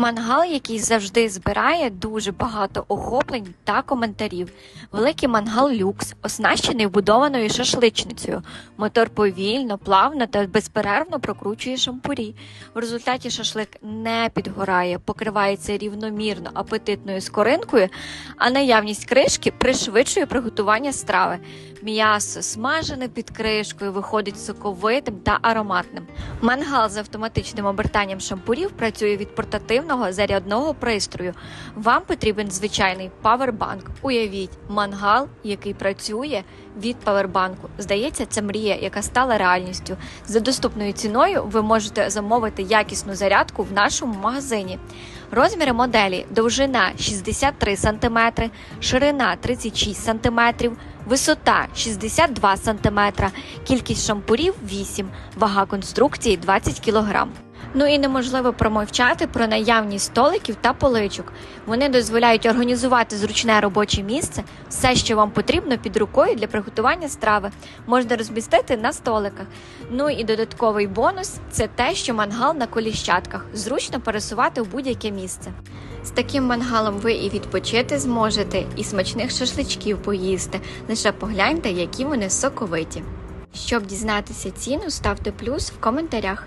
Мангал, який завжди збирає дуже багато охоплень та коментарів. Великий мангал люкс, оснащений вбудованою шашличницею. Мотор повільно, плавно та безперервно прокручує шампурі. В результаті шашлик не підгорає, покривається рівномірно апетитною скоринкою, а наявність кришки пришвидшує приготування страви. М'ясо смажене під кришкою, виходить соковитим та ароматним. Мангал з автоматичним обертанням шампурів працює від портативного зарядного пристрою. Вам потрібен звичайний павербанк. Уявіть, мангал, який працює від павербанку. Здається, це мрія, яка стала реальністю. За доступною ціною ви можете замовити якісну зарядку в нашому магазині. Розміри моделі: довжина 63 см, ширина 36 см, висота 62 см, кількість шампурів 8, вага конструкції 20 кг. Ну і неможливо промовчати про наявність столиків та поличок. Вони дозволяють організувати зручне робоче місце, все, що вам потрібно під рукою для приготування страви, можна розмістити на столиках. Ну і додатковий бонус це те, що мангал на коліщатках зручно пересувати в будь-яке місце. З таким мангалом ви і відпочити зможете, і смачних шашличків поїсти. Лише погляньте, які вони соковиті. Щоб дізнатися ціну, ставте плюс в коментарях.